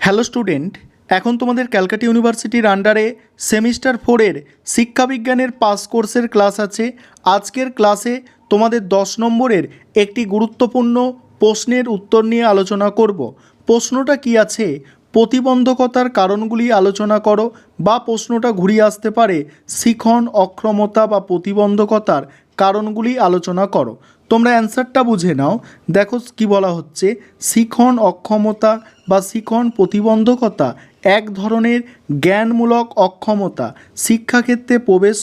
Hello student, এখন তোমাদের ক্যালকাটা ইউনিভার্সিটির আন্ডারে সেমিস্টার ফোরের শিক্ষাবিজ্ঞানের পাস কোর্সের ক্লাস আছে। আজকের ক্লাসে তোমাদের দশ নম্বরের একটি গুরুত্বপূর্ণ প্রশ্নের উত্তর নিয়ে আলোচনা করব। প্রশ্নটা কি আছে? প্রতিবন্ধকতার কারণগুলি আলোচনা করো বা প্রশ্নটা ঘুরিয়ে আসতে পারে। শিখন, অক্ষমতা বা প্রতিবন্ধকতার কারণগুলি আলোচনা করো। তোমরা অ্যান্সারটা বুঝে নাও। দেখো কি বলা হচ্ছে। শিখন অক্ষমতা বা শিখন প্রতিবন্ধকতা এক ধরনের জ্ঞানমূলক অক্ষমতা। শিক্ষাক্ষেত্রে প্রবেশ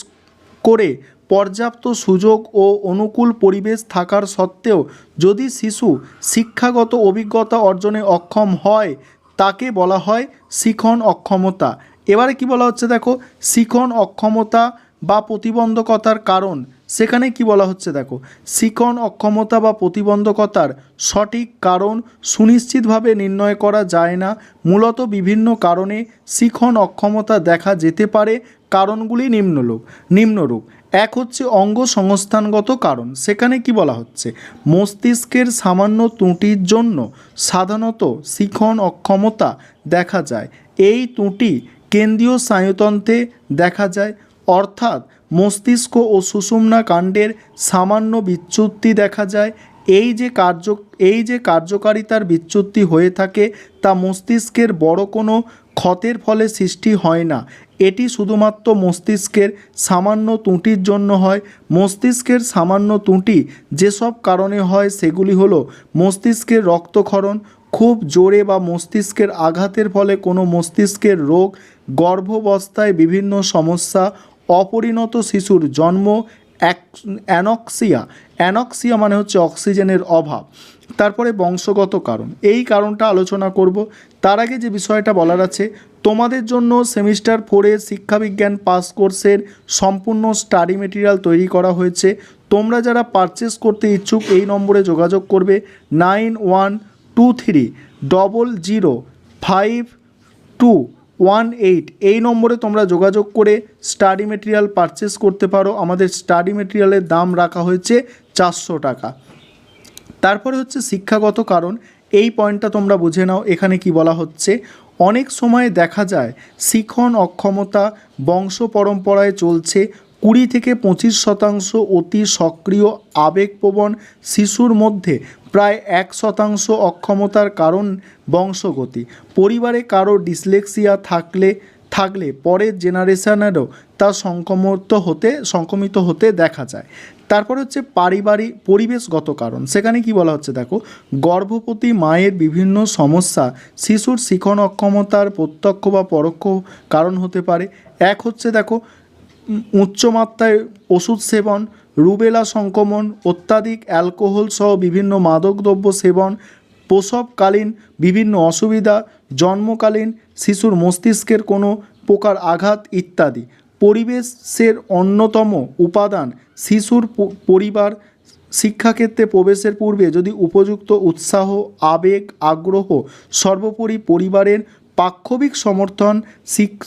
করে পর্যাপ্ত সুযোগ ও অনুকূল পরিবেশ থাকার সত্ত্বেও যদি শিশু শিক্ষাগত অভিজ্ঞতা অর্জনে অক্ষম হয়, তাকে বলা হয় শিখন অক্ষমতা। এবারে কি বলা হচ্ছে দেখো? শিখন অক্ষমতা বা প্রতিবন্ধকতার কারণ। সেখানে কি বলা হচ্ছে দেখো শিখন অক্ষমতা বা প্রতিবন্ধকতার সঠিক কারণ সুনিশ্চিতভাবে নির্ণয় করা যায় না। মূলত বিভিন্ন কারণে শিখন অক্ষমতা দেখা যেতে পারে, কারণগুলি নিম্নরূপ। নিম্নরূপ, এক হচ্ছে অঙ্গ সংস্থানগত কারণ, সেখানে কি বলা হচ্ছে? মস্তিষ্কের সামান্য ত্রুটির জন্য সাধারণত শিখন অক্ষমতা দেখা যায়। এই ত্রুটি কেন্দ্রীয় স্নায়ুতন্ত্রে দেখা যায়। অর্থাৎ মস্তিষ্ক ও সুষুম্না কাণ্ডের সামান্য বিচ্যুতি দেখা যায়। এই যে কার্য, এই যে কার্যকারিতার বিচ্যুতি হয়ে থাকে, তা মস্তিষ্কের বড় কোনো ক্ষতের ফলে সৃষ্টি হয় না। এটি শুধুমাত্র মস্তিষ্কের সামান্য ত্রুটির জন্য হয়। মস্তিষ্কের সামান্য ত্রুটি যেসব কারণে হয় সেগুলি হলো মস্তিষ্কের রক্তক্ষরণ, খুব জোরে বা মস্তিষ্কের আঘাতের ফলে কোনো মস্তিষ্কের রোগ, গর্ভাবস্থায় বিভিন্ন সমস্যা অপরিণত শিশুর জন্ম অ্যানক্সিয়া। অ্যানক্সিয়া মানে হচ্ছে অক্সিজেনের অভাব। তারপরে বংশগত কারণ। এই কারণটা আলোচনা করব। তার আগে যে বিষয়টা বলার আছে, তোমাদের জন্য সেমিস্টার ফোরে শিক্ষাবিজ্ঞান পাস কোর্সের সম্পূর্ণ স্টাডি মেটেরিয়াল তৈরি করা হয়েছে। তোমরা যারা পারচেস করতে ইচ্ছুক, এই নম্বরে যোগাযোগ করবে nine one two three double zero five two. One eight, এই নম্বরে তোমরা যোগাযোগ করে স্টাডি মেটেরিয়াল পারচেস করতে পারো। আমাদের স্টাডি মেটেরিয়ালের দাম রাখা হয়েছে চারশো টাকা। তারপরে হচ্ছে শিক্ষাগত কারণ। এই পয়েন্টটা তোমরা বুঝে নাও, এখানে কি বলা হচ্ছে। অনেক সময় দেখা যায় শিখন, অক্ষমতা, বংশ পরম্পরায় চলছে। কুড়ি থেকে পঁচিশ শতাংশ অতি সক্রিয় আবেগপ্রবণ শিশুর মধ্যে প্রায় এক শতাংশ অক্ষমতার কারণ বংশগতি। পরিবারে কারও ডিসলেক্সিয়া থাকলে থাকলে পরের জেনারেশনেরও তা সংক্রমিত হতে সংক্রমিত হতে দেখা যায়। তারপর হচ্ছে পারিবারিক, পরিবেশগত কারণ। সেখানে কি বলা হচ্ছে দেখো, গর্ভবতী মায়ের বিভিন্ন সমস্যা শিশুর শিখন অক্ষমতার প্রত্যক্ষ বা পরোক্ষ কারণ হতে পারে। এক হচ্ছে দেখো উচ্চমাত্রায় ওষুধ সেবন, রুবেলা সংক্রমণ, অত্যাধিক অ্যালকোহল সহ বিভিন্ন মাদকদ্রব্য সেবন, প্রসবকালীন বিভিন্ন অসুবিধা, জন্মকালীন শিশুর মস্তিষ্কের কোনো প্রকার আঘাত ইত্যাদি। পরিবেশের অন্যতম উপাদান শিশুর পরিবার, শিক্ষাক্ষেত্রে প্রবেশের পূর্বে যদি উপযুক্ত উৎসাহ, আবেগ, আগ্রহ সর্বোপরি পরিবারের পাক্ষবিক সমর্থন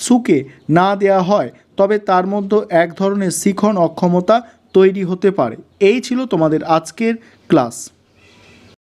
সুকে না দেয়া হয়, তবে তার মধ্যে এক ধরনের শিখন অক্ষমতা তৈরি হতে পারে। এই ছিল তোমাদের আজকের ক্লাস।